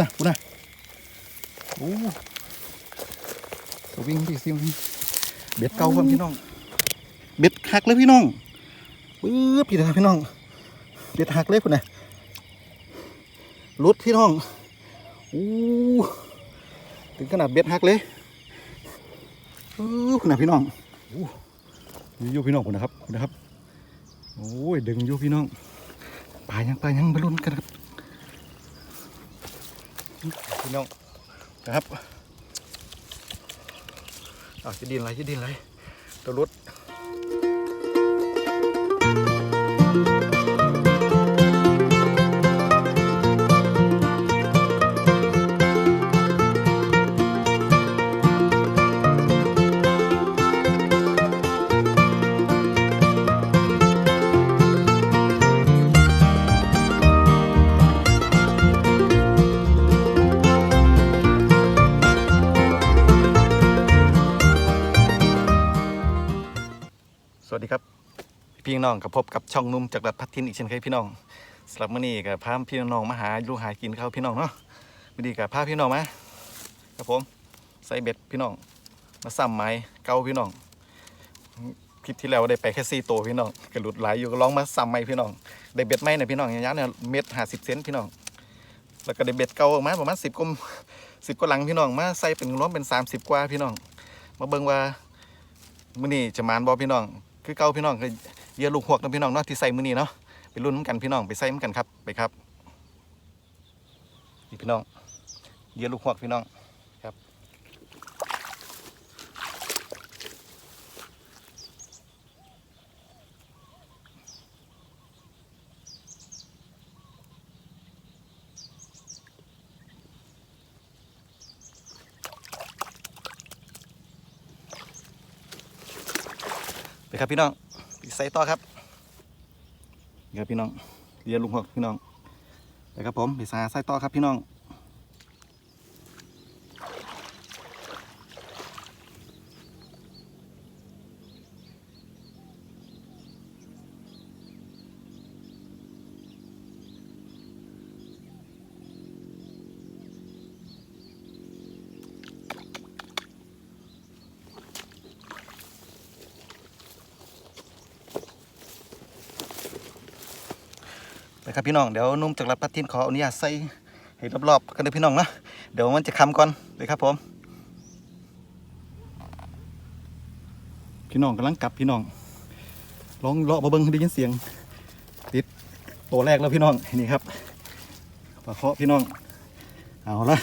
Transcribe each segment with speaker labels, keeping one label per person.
Speaker 1: นะพูนะโอ้สวิงพี่สวิงเบ็ดเก่าครับพี่น้อง เบ็ดหักเลยพี่น้องปื๊บพี่นะพี่น้อง เบ็ดหักเลยพุ่นนะรุดพี่น้องโอ้ถึงขนาดเบ็ดหักเลยปื๊บพุ่นนะพี่น้องโอ้ยอยู่พี่น้องพุ่นนะครับพุ่นนะครับโอ้ยดึงอยู่พี่น้องปลายังปลายังบรรลุนกันครับ พี่น้องนะครับเอาจะดินอะไรจะดินอะไรตัวรถ พี่น้องกับพบกับช่องนุ่มจากรัฐพัฒทินอีกเช่นเคยพี่น้องสำหรับมื้อนี้กับพาพี่น้องมาหาลูกหากินข้าวพี่น้องเนาะมื้อนี้กับพาพี่น้องมาครับผมใส่เบ็ดพี่น้อง มาซ้ำไม้เก่าพี่น้องคลิปที่แล้วได้ไปแค่สี่ตัวพี่น้องกระหลุดหลายอยู่ก็ลองมาซ้ำไม้พี่น้องได้เบ็ดไม้เนี่ยพี่น้องยาวๆเนี่ยเม็ดห้าสิบเซนพี่น้องแล้วก็ได้เบ็ดเก่าออกมาประมาณสิบกลมสิบกว่าหลังพี่น้องมาใส่เป็นรวมเป็นสามสิบกว่าพี่น้อง มาเบิ่งว่ามื้อนี้จะมานบ่พี่น้อง คือเก่าพี่น้องคือ เยื่อลูกหวกนะพี่น้องเนาะที่ใส่มือนี้เนาะไปรุ่นน้ำกันพี่น้องไปใส่น้ำกันครับไปครับนี่พี่น้องเยื่อลูกหวกพี่น้องครับไปครับพี่น้อง ใส่ต่อครับนี่ครับพี่น้องเรียนลุงหกพี่น้องนะครับผมไปสาใส่ต่อครับพี่น้อง ครับพี่น้องเดี๋ยวนุ่มจากรัฐพัฒทินขออนุญาตใส่ให้รอบๆกันเลยพี่น้องนะเดี๋ยวมันจะคำก่อนเลยครับผม พี่น้องกำลังกลับพี่น้องลองเลาะมาเบิ้งให้ได้ยินเสียง ติดตัวแรกแล้วพี่น้องนี่ครับปลาเคาะพี่น้อง เอาละ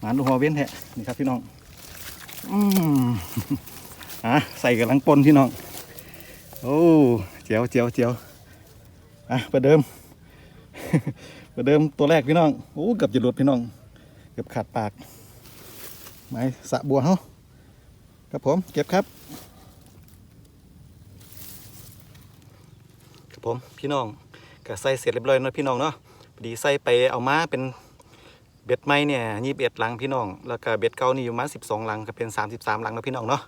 Speaker 1: หมานลูกหัวเว้นแทะนี่ครับพี่น้องอืมอะใส่กำลังปนพี่น้อง โอ้เจียวเจียวเจียว อะประเดิม ประเดิมตัวแรกพี่น้องโอ้เกือบจะหลุดพี่น้อง เกือบขาดปาก ไม้สะบัวเฮาครับผม เก็บครับ ครับผมพี่น้องก็ใส่เสร็จเรียบร้อยเนาะพี่น้องเนาะพอดีใส่ไปเอามาเป็นเบ็ดไม้เนี่ยยี่สิบเอ็ดลังพี่น้อง แล้วก็เบ็ดเก่านี่อยู่มาสิบสองลังก็เป็นสามสิบสามลังนะพี่น้องเนาะ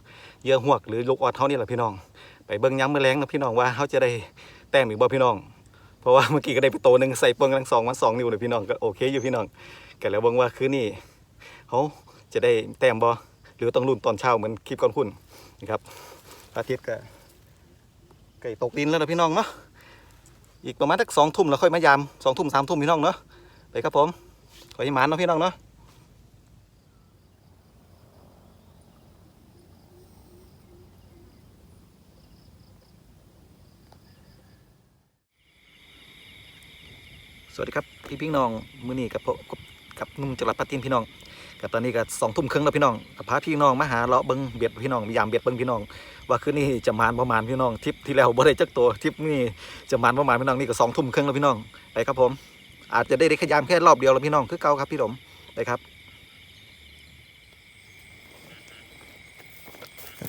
Speaker 1: เยื่อหวกหรือลูกออดเท่านี่แหละพี่น้อง ไปเบิ้งย้ำมือแรงนะพี่น้องว่าเขาจะได้แต้มอีกบ่พี่น้อง เพราะว่าเมื่อกี้ก็ได้ไปโตหนึ่งใส่เปิงกำลังสองมาสองนิ้วเลยพี่น้องก็โอเคอยู่พี่น้องก็แล้วเบิ่งว่าคืนนี้เขาจะได้แต้มบ่หรือต้องรุ่นตอนเช้าเหมือนคลิปก่อนคุณนะครับอาทิตย์ก็ไก่ตกดินแล้วนะพี่น้องเนาะอีกประมาณสักสองทุ่มแล้วค่อยมายามสองทุ่มสามทุ่มพี่น้องเนาะไปครับผมขอให้หมานเนาะพี่น้องเนาะ วัสดีครับพี่พี่น้องมื้อนี้กับผมกับกับนุ่มจังหวัดปัตตินพี่น้องกับตอนนี้ก็สองทุ่มครึ่งแล้วพี่น้องกับพาพี่น้องมาหาเลาะเบิ้งเบียดพี่น้องมียามเบียดเบิ้งพี่น้อง ว่าคืนนี้จะมานประมาณพี่น้องทริปที่แล้วบ่ได้จักตัวทริปนี้จะมานประมาณพี่น้องนี่ก็สองทุ่มครึ่งแล้วพี่น้องไปครับผม อาจจะได้ได้ขยามแค่รอบเดียวแล้วพี่น้องคือเก่าครับพี่ผมไปครับ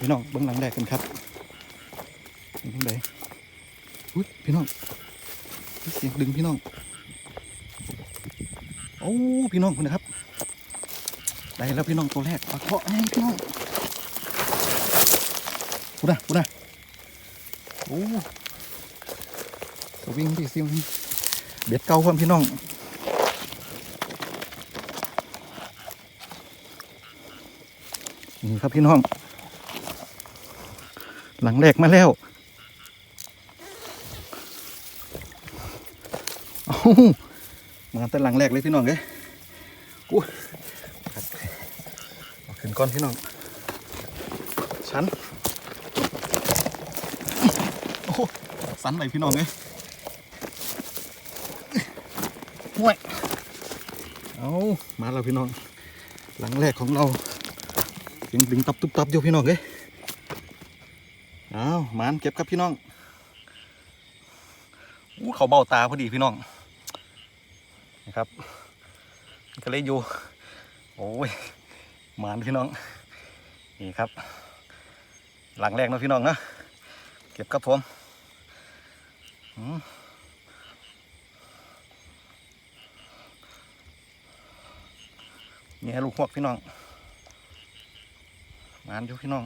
Speaker 1: พี่น้องเบื้งหลังแรกกันครับนี่เพิ่งได้อุ้ยพี่น้องเสียงดึงพี่น้อง โอ้พี่น้องคุณนะครับ ได้แล้วพี่น้องตัวแรกปลาเคาะไงพี่น้องคุณนะคุณนะโอ้ตัววิ่งดิสวิ่งเบ็ดเก่าครับพี่น้องนี่ครับพี่น้อง หลังแรกมาแล้วโอ้ มาแต่หลังแรกเลยพี่น้องเอ้ยกูครับเอขึ้นก้อนพี่น้องชันโอ้โหสันไหนพี่น้องเอ้ยห่วยเอามาแล้วพี่น้อง หลังแรกของเราเสียงดึงตับตุบตับอยู่พี่น้องเอ้ยเอามานเก็บครับพี่น้องอู้เขาเบาตาพอดีพี่น้อง นะครับก็เลยอยู่ โอ้ยหมานพี่น้อง นี่ครับ หลังแรกนะพี่น้องนะเก็บครับผมอืมนี่ลูกหวกพี่น้องหมานอยู่พี่น้อง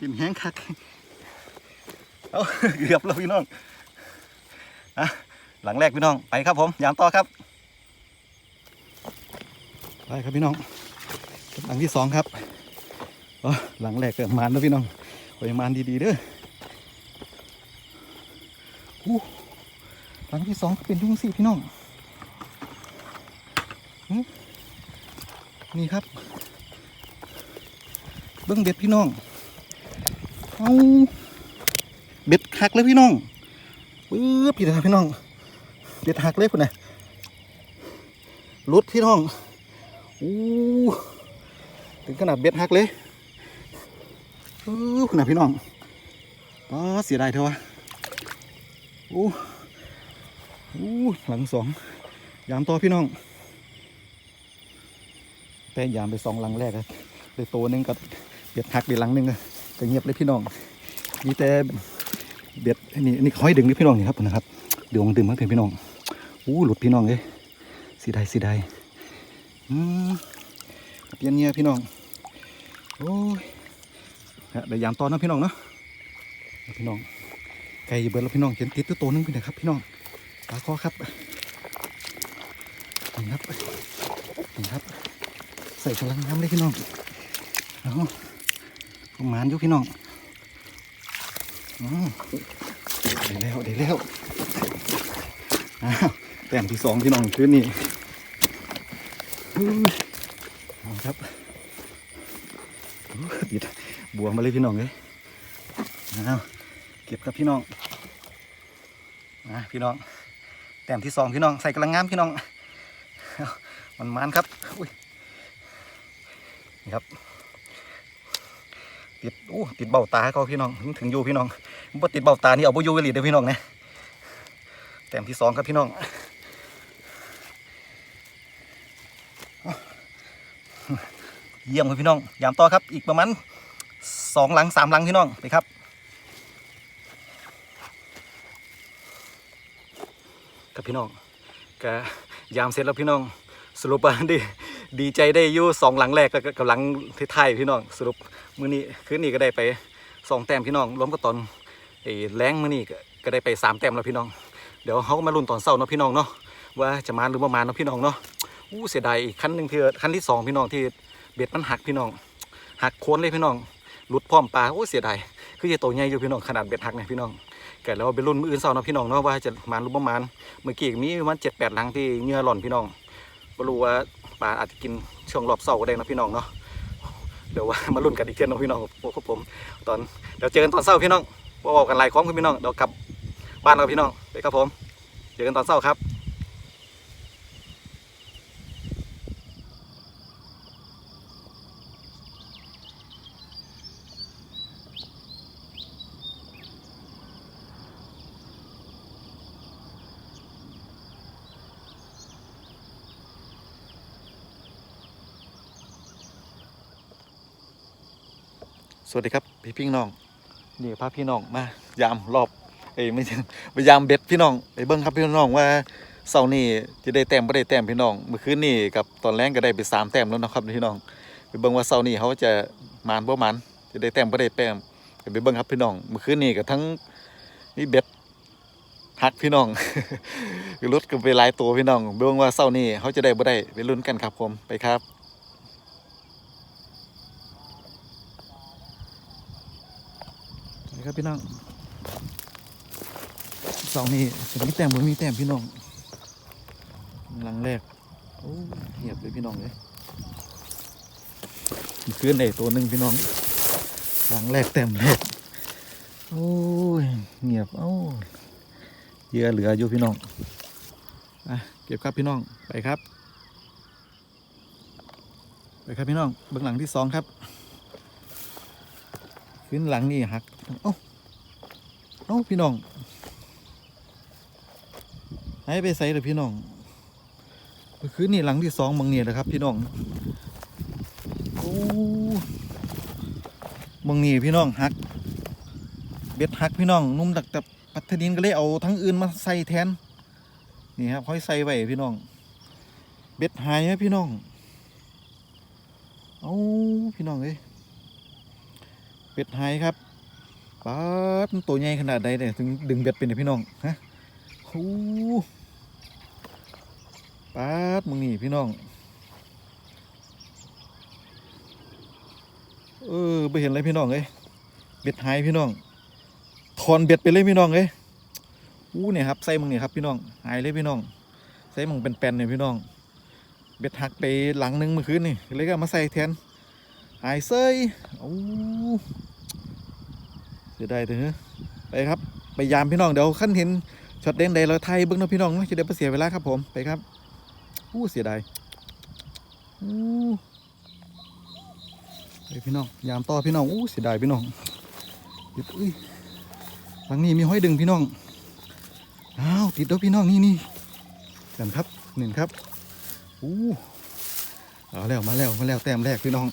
Speaker 1: โอ้ดินแห้งคักเอาเกือบแล้วพี่น้องอะหลังแรกพี่น้องไปครับผมยามต่อครับไปครับพี่น้องหลังที่สองครับหลังแรกเกิดมานแล้วพี่น้องโอ้ยมานดีๆเด้อหลังที่สองก็เป็นยุ่งสิพี่น้องนี่ครับ เบิ้องเบ็ดพี่น้อง เอาเบ็ดหักเลยพี่น้องปื๊บพี่นะพี่น้อง เบ็ดหักเลยคุณนะรุดพี่น้องอู้ถึงขนาดเบ็ดหักเลยอู้คุณน่ะพี่น้องป้าเสียดายเถอะวะอู้อู้หลังสองยามต่อพี่น้อง แต่ยามไปสองหลังแรกอะเลยโตนึงกับเบ็ดหักเบ็ดหลังนึงอะ ก็เงียบเลยพี่น้อง มีแต่เบ็ดอันนี้อันนี้คอยดึงนี่พี่น้องนี่ครับนะครับเดี๋ยวผมดึงมาเป็นพี่น้องอู้หลุดพี่น้องเลยสียดสียดอืมเปลี่ยนเงียพี่น้องโอ้ยเดี๋ยวยามตอนนะพี่น้องเนาะพี่น้องไก่เบิร์แล้วพี่น้องเห็นติดตัวโตนึงพี่นะครับ พี่น้องปลาคอครับนี่ครับนี่ครับ ใส่พลังน้ำเลยพี่น้องเอา ประมาณอยู่พี่น้องอได้แล้วได้แล้วอ้าแต้มที่สองพี่น้องคืนนี้อาครับติดบวงมาเลยพี่น้องเลยเอาเก็บครับพี่น้องนะพี่น้อง แต้มที่สองพี่น้องใส่กำลังงามพี่น้องมันมันครับอุ้ยนี่ครับ ติดโอ้ติดเบ้าตาเขาพี่น้องถึงอยู่พี่น้องบ่ติดเบ้าตานี่เอาบ่อยู่กันเลยเด้อพี่น้องนะแต้มที่สองครับพี่น้องเยี่ยมครับพี่น้อง ยามต่อครับ อีกประมาณสองหลังสามหลังพี่น้องไปครับครับพี่น้องก็ยามเสร็จแล้วพี่น้อง สรุปว่าดี ดีใจได้อยู่สองหลังแรกก็กำลังท้ายพี่น้องสรุปมื้อนี้คืนนี้ก็ได้ไปสองแต้มพี่น้องรวมกับตอนไอ้แรงมื้อนี้ก็ได้ไปสามแต้มแล้วพี่น้อง เดี๋ยวเขาก็มาลุ้นตอนเช้าเนาะพี่น้องเนาะว่าจะมาหรือว่มาเนาะพี่น้องเนาะอู้เสียดายอีกคันหนึ่งที่คันที่สองพี่น้องที่เบ็ดมันหักพี่น้องหักโค้นเลยพี่น้องหลุดพร้อมปลาโอ้เสียดายคือจะโตใหญ่อยู่พี่น้องขนาดเบ็ดหักเนี่ยพี่น้องเกิดแล้วเป็นรุ่นมืออื่นเศร้าเนาะพี่น้องเนาะว่าจะมาหรือประมาณเมื่อกี้มีประมาณเจ็ดแปดลังที่เงื่อหล่อนพี่น้องไม่รู้ว่า ปลาอาจจะกินช่วงรอบเสาก็ได้นะพี่น้องเนาะเดี๋ยวว่ามาลุ้นกันอีกเทียนนะพี่น้องครับผม ตอนเดี๋ยวเจอกันตอนเช้าพี่น้องบอกกันหลายของคุณพี่น้องเดี๋ยวกลับบ้านเราพี่น้องไปครับผมเจอกันตอนเช้าครับ สวัสดีครับพี่พี่น้องนี่พาพี่น้องมายามรอบเอ้ยไม่ใช่มายามเบ็ดพี่น้องไปเบิ้งครับพี่น้องว่าเสาร์นี้จะได้แต้มไม่ได้แต้มพี่น้องเมื่อคืนนี้กับตอนแรกก็ได้ไปสามแต้มแล้วนะครับพี่น้องไปเบิ้งว่าเสาร์นี้เขาจะมานบ่มานจะได้แต้มไม่ได้แต้มไปเบิ้งครับพี่น้องเมื่อคืนนี้กับทั้งมีเบ็ดฮักพี่น้องรถกันไปหลายตัวพี่น้องเบิ่งว่าเศร้านี่เขาจะได้บ่ได้ไปลุ้นกันครับผมไปครับไป ครับพี่น้องเสานี่จะมีแต้มบ่มีแต้มพี่น้องหลังแรกโอ้เงียบเลยพี่น้องเลยขึ้นได้ตัวหนึ่งพี่น้อง หลังแรกแต้มแรกโอ้ยเงียบเอ้าเยื่อเหลืออยู่พี่น้องอะเก็บครับพี่น้องไปครับ ไปครับพี่น้องเบื้องหลังที่สองครับ ขึ้นหลังนี่หัก เอ้าเอ้าพี่น้องหายไปใส่เลยพี่น้องคืนนี่หลังที่สองมังเนี่ยนะครับ พี่น้องโอ้มังนี่พี่น้องหัก เบ็ดหักพี่น้อง นุ่มดักแต่ปัทธดินก็เลยเอาทั้งอื่นมาใส่แทน นี่ครับค่อยใส่ไว้พี่น้อง เบ็ดหายไหมพี่น้อง เอาพี่น้องเอ้ยเบ็ดหายครับ ป๊าดมันตัวใหญ่ขนาดใดเนี่ยถึงดึงเบ็ดเป็นเนี่ยพี่น้องฮะโอ้ป๊าดมึงนี่พี่น้อง เออไปเห็นอะไรพี่น้องเอ้ยเบ็ดหายพี่น้องถอนเบ็ดไปเลยพี่น้องเอ้ยอู้เนี่ยครับใส่มึงเนี่ยครับพี่น้องหายเลยพี่น้องใส่มึงเป็นแปนเนี่ยพี่น้อง เบ็ดหักไปหลังนึงเมื่อคืนนี่เลยก็มาใส่แทนหายเซยโอ้ เสียดายเถอะไปครับไปยามพี่น้องเดี๋ยวขั้นเห็นช็อตเด่นใดเราไทยเบิ้งนะพี่น้องนะจะได้ไปเสียเวลาครับผมไปครับอู้เสียดายอู้ไปพี่น้องยามต่อพี่น้องอู้เสียดายพี่น้องเดี๋ยวอุ้ยหลังนี้มีห้อยดึงพี่น้องอ้าวติดแล้วพี่น้องนี่นี่กันครับหนึ่งครับอู้เอาแล้วมาแล้วมาแล้วแต้มแรกพี่น้อง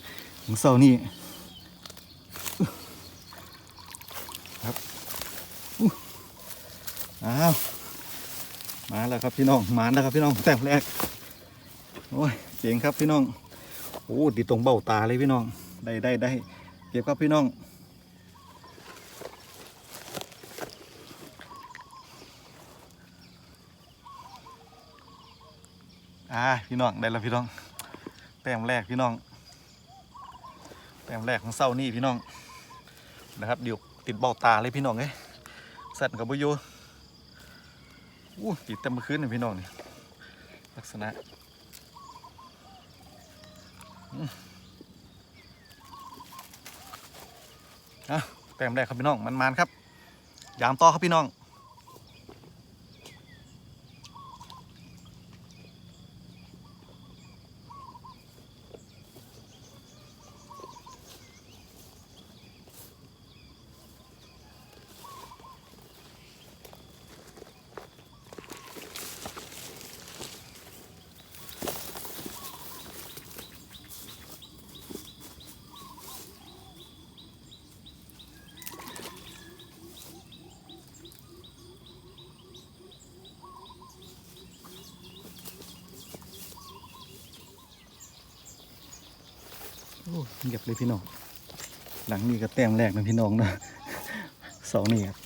Speaker 1: ของเสานี่ ครับอู้อาวมาแล้วครับพี่น้องมาแล้วครับพี่น้องแต้มแรกโอ้ยเจ๋งครับพี่น้องโอ้ติดตรงเบ้าตาเลยพี่น้องได้ได้ได้เก็บครับพี่น้องอ่าพี่น้องได้แล้วพี่น้องแต้มแรกพี่น้องแต้มแรกของเศร้านี่พี่น้องนะครับเดี๋ยว ติดเบ้าตาเลยพี่น้องเอ้ยสั่นกับบุโยอู้ติดเต็มมือคืนเลยพี่น้องนี่ลักษณะอะแต้มแรกครับพี่น้องมันมันครับ ยามต่อครับพี่น้อง โอ้ เลยพี่น้อง หลังนี้ก็แต้มแรกนะพี่น้องนะสองนี่ครับ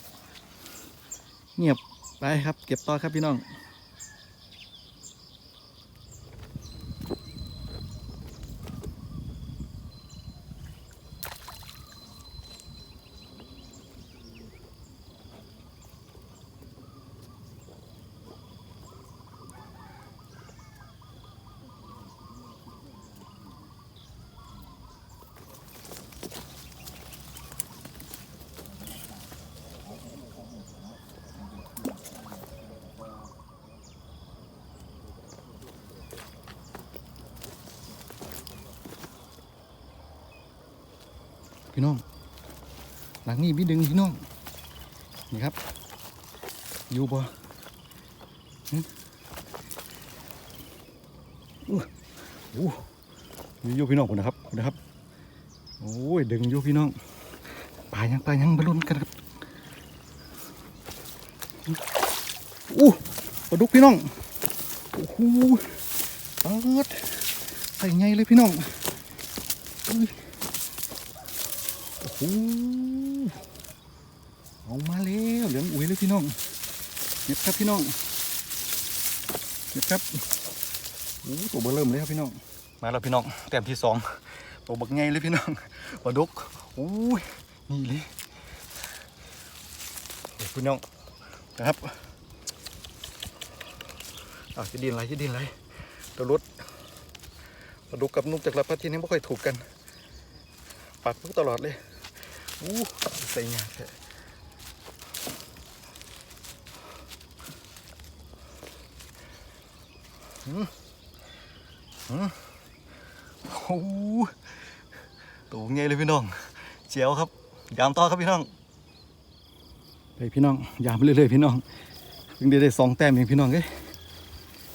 Speaker 1: เงียบไปครับ เก็บต่อครับพี่น้อง พี่น้อง หลังนี้พี่ดึงพี่น้อง นี่ครับ อยู่บ่หึอู้อู้อยู่อยู่พี่น้องผมนะครับผมนะครับ โอ้ยดึงอยู่พี่น้องปลายังปลายังบอลลุนกันครับอู้ปลาดุกพี่น้องโอ้โหปลาดใส่ไงเลยพี่น้องอ โอ้เอามาแล้วเหลืองอุ้ยเลยพี่น้องเก็บครับพี่น้องเก็บครับโอ้ตัวเบอร์เริ่มเลยครับพี่น้อง มาแล้วพี่น้องแต้มที่สองตัวบักไงเลยพี่น้องปลาดุกโอ้ยนี่เลยเดี๋ยวพี่น้องนะครับเอาจะดินอะไรจะดินอะไรตัวรถปลาดุกกับนุกจากละพัดที่นี่ไม่ค่อยถูกกันปักพุกตลอดเลย อู้ใส่งาแท้อืมอืมโอ้ตัวไงเลยพี่น้องเจียวครับ ยามต่อครับพี่น้องไปพี่น้อง ยามไปเรื่อยๆพี่น้องเพิ่งได้ได้สองแต้มเองพี่น้องเอ้ย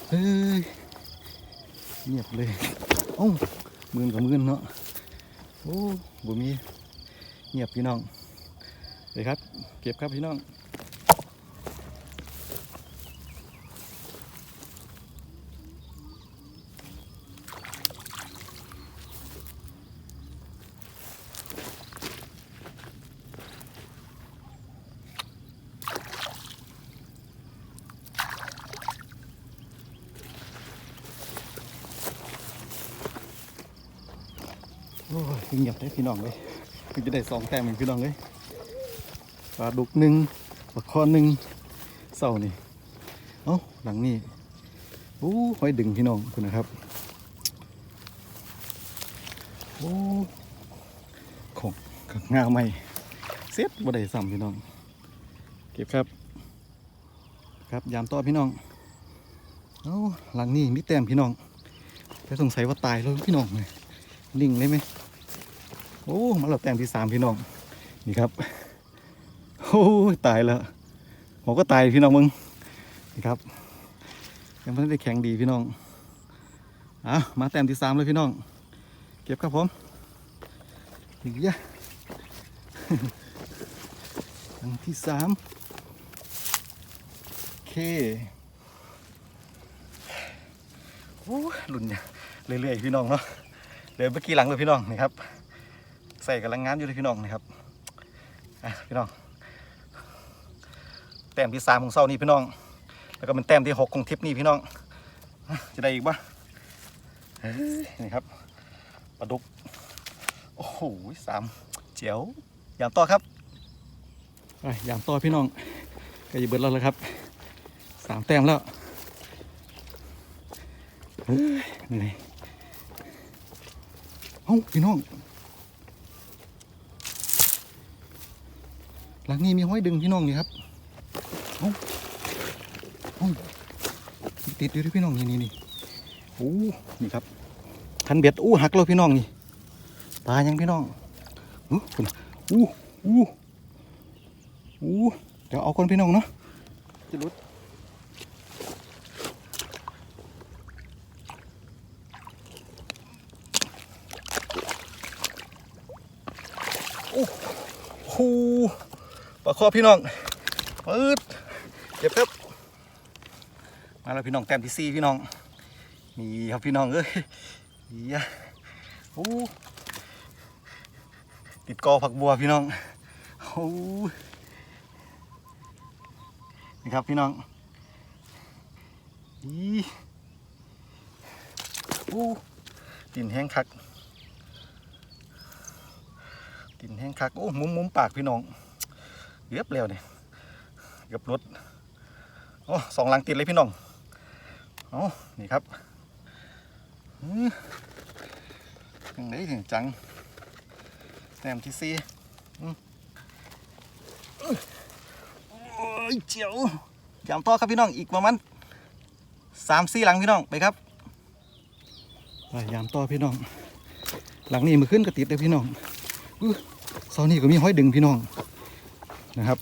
Speaker 1: เฮ้ยเงียบเลยโอ้มือนกับมือนเนาะโอ้บ่มี งียบพี่น้องเลยครับ เก็บครับพี่น้องโอ้ยเงียบได้พี่น้องเลย เพิ่งจะได้สองแต้มเองพี่น้องเลยปลาดุกหนึ่งปลาคอหนึ่งเศร้านี่เอ้าหลังนี้โอ้หอยดึงพี่น้องคุณนะครับโอ้ของงาใหม่เซ็ตบ่ได้ซ้ำพี่น้อง เก็บครับ ครับยามต่อพี่น้องเอ้าหลังนี้มีแต้มพี่น้องแต่สงสัยว่าตายแล้วพี่น้องเลยลิงเลยไหม โอ้มาเราแต้มที่สามพี่น้องนี่ครับโอ้ตายแล้วผมก็ตายพี่น้องมึงนี่ครับยังไม่ได้แข็งดีพี่น้องอะมาแต้มที่สามเลยพี่น้อง เก็บครับผมอีกยะอันที่สามโอเคโอ้หลุนเนี่ยเรื่อยๆพี่น้องเนาะเดินเมื่อกี้หลังเลยพี่น้องนี่ครับ ใส่กำลังงานอยู่เลยพี่น้องนะครับพี่น้อง แต้มที่สามของเสานี้พี่น้อง แล้วก็เป็นแต้มที่หกของทริปนี้พี่น้อง จะได้อีกปะเฮ้ยนี่ครับปลาดุก โอ้โหสามเจ๋วยามต่อครับไปยามต่อพี่น้องก็จะเบิดแล้วลยครับสามแต้มแล้วเฮ้ยเหนื่อยเอ้าพี่น้อง หลังนี้มีห้อยดึงพี่น้องนี่ครับเอ้าเอาติดอยู่ด้วยพี่น้องนี่นี่นี่โอ้นี่ครับคันเบ็ดอู้หักแล้วพี่น้องนี่ปลายังพี่น้องอู้คุณอู้อู้อู้เดี๋ยวเอาคนพี่น้องเนาะจะรุดโอ้ ปลาคอพี่น้องปืดเก็บครับมาแล้วพี่น้องแต้มที่สี่พี่น้องนี่ครับพี่น้องเอ้ยนี่อะโอ้ติดกอผักบัวพี่น้องโอ้นี่ครับพี่น้องอีโอ้ตินแห้งคักกินแห้งคักโอ้มุมมุมปากพี่น้อง เรียบแล้วเนี่ยเกับรถโอ้สองหลังติดเลยพี่น้องโอ้นี่ครับอื้อยังไงถึงจังแต้มที่สี่อื้ออื้อโอ้ยเจียวยามต่อครับพี่น้องอีกประมาณสามสี่หลังพี่น้องไปครับไปยามต่อพี่น้อง หลังนี้มือขึ้นกระติดเลยพี่น้องเสานี่ก็มีห้อยดึงพี่น้อง นะครับ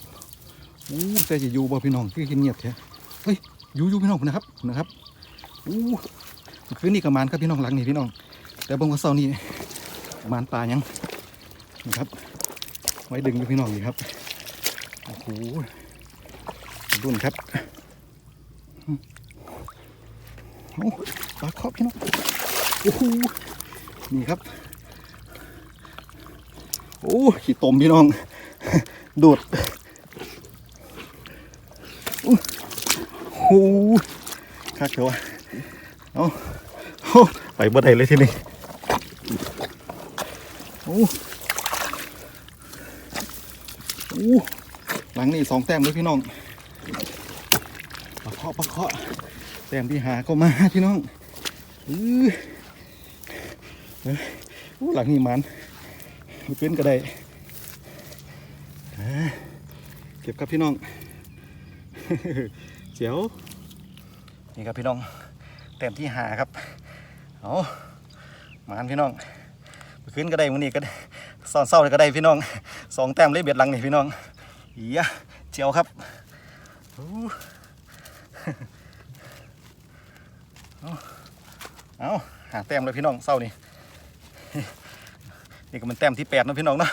Speaker 1: อู้แต่จะอยู่บ่พี่น้องคือเงียบแท้เฮ้ยอยู่อยู่พี่น้องนะครับนะครับอู้คืนนี้กับมานครับพี่น้องหลังนี่พี่น้อง แต่บางว่าเสานี่มานปลายังนะครับ ไว้ดึงอยู่พี่น้องนี่ครับโอ้โหรุ่นครับโอ้ปลาครอบพี่น้องโอ้โหนี่ครับ โอ้ขี้ตมพี่น้อง ดูดอู้คักเถอะวเอาเอาไปบ่ได้เลยที่นี้โอ้โอ้หลังนี่สองแต้มเลยพี่น้องปะเคาะปะเคาะแต้มที่หาก็มาพี่น้องอือเออหลังนี่มันเป็นก็ได้อ่า เก็บครับพี่น้องเจียวนี่ครับพี่น้องแต้มที่หาครับเอาหมานพี่น้องขึ้นก็ได้มื้อนี้ก็ได้ซ่อนเศร้าเลยก็ได้พี่น้องสองแต้มเลยเบียดหลังนี่พี่น้องอียเจียวครับอู้เอาเอาหาแต้มเลยพี่น้องเศร้านี่นี่ก็เป็นแต้มที่แปดนะพี่น้องเนาะ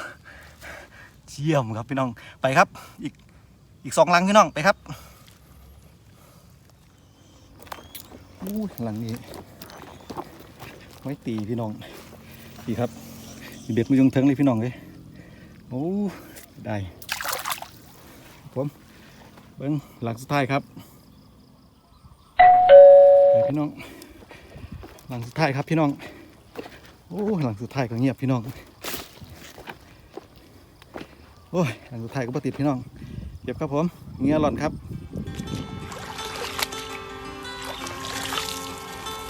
Speaker 1: เยี่ยมครับพี่น้องไปครับ อีกอีกสองลังพี่น้องไปครับอู้หลังนี้ไว้ตีพี่น้องดีครับมีเบ็ดมือยงเทิงเลยพี่น้องเลยโอ้ได้ผมเบิ้งหลังสุดท้ายครับพี่น้อง หลังสุดท้ายครับพี่น้อง โอ้หลังสุดท้ายก็เงียบพี่น้อง โอ้ยหลังสุดท้ายก็ปติดพี่น้อง เก็บครับผม เงี้ยหล่อนครับ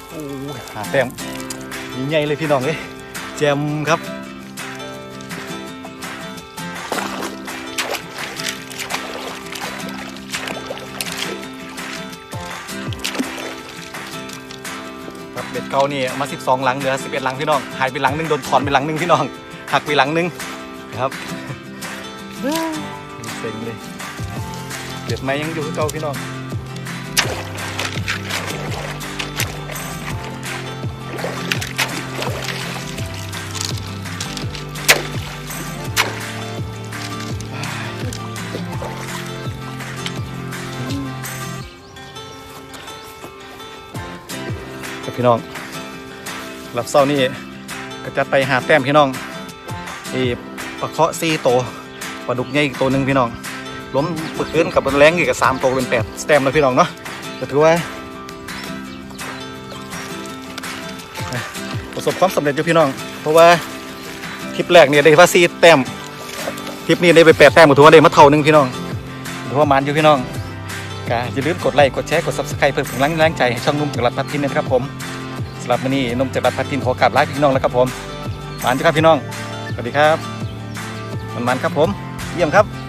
Speaker 1: โอ้หาแต้มใหญ่เลยพี่น้องเอ้ยแจมครับครับเบ็ดเก่านี่เอามา 12 หลังเหลือ 11 หลังพี่น้อง หายไปหลังหนึงโดนถอนไปหลังหนึงพี่น้อง หักไปหลังหนึงครับ เซ็งเลยเบ็ดไม้ยังอยู่ที่เก่าพี่น้องพี่น้องรับเศร้านี่ก็จัดไปหาแต้มพี่น้องอีปลาเคาะซีโต ลาดุกใหญ่อีกตัวหนึ่งพี่น้องล้มปึกขึ้นกับแรงอีกกับสามตัวเป็นแปดแต้มแล้วพี่น้องเนาะก็ถือว่าประสบความสำเร็จอยู่พี่น้อง เพราะว่าทริปแรกเนี่ยได้ว่าซี่แต้มทริปนี้ได้ไปแปดแต้มถือว่าได้มาเท่านึงพี่น้องถือว่ามันอยู่พี่น้องก็อย่าลืมกดไลค์กดแชร์กด subscribe เพื่อเป็นกำลังแรงใจให้ช่องนุ่มจากรัฐพัฒทินนะครับผมสำหรับวันนี้นุ่มจากรัฐพัฒทินขอกราบลาพี่น้องแล้วครับผมมานจ้าครับพี่น้องสวัสดีครับมันมันครับผม เยี่ยมครับ